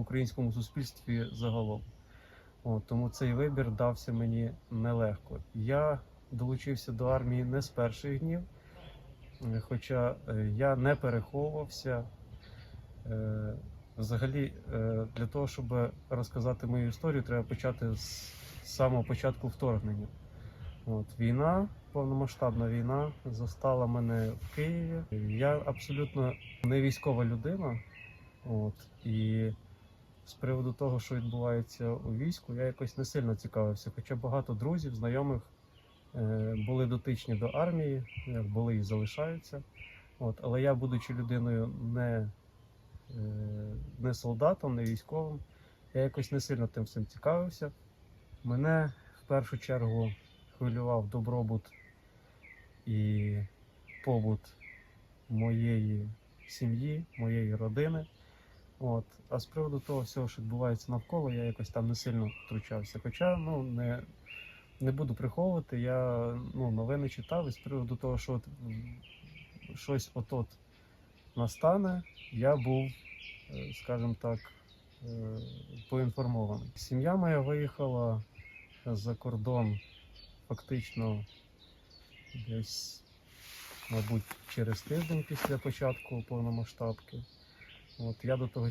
українському суспільстві загалом. От, тому цей вибір дався мені нелегко. Я долучився до армії не з перших днів, е, хоча е, я не переховувався. Е, Взагалі, для того, щоб розказати мою історію, треба почати з самого початку вторгнення. От, війна, повномасштабна війна, застала мене в Києві. Я абсолютно не військова людина. От, і з приводу того, що відбувається у війську, я якось не сильно цікавився. Хоча багато друзів, знайомих е, були дотичні до армії, були і залишаються. От, але я, будучи людиною не, е, не солдатом, не військовим, я якось не сильно тим всім цікавився. Мене в першу чергу хвилював добробут і побут моєї сім'ї, моєї родини. От. А з приводу того всього, що відбувається навколо, я якось там не сильно втручався. Хоча ну, не, не буду приховувати, я ну, новини читав і з приводу того, що от, щось от-от настане, я був, е, скажімо так, е, поінформований. Сім'я моя виїхала за кордон фактично десь, мабуть, через тиждень після початку повномасштабки. От я до того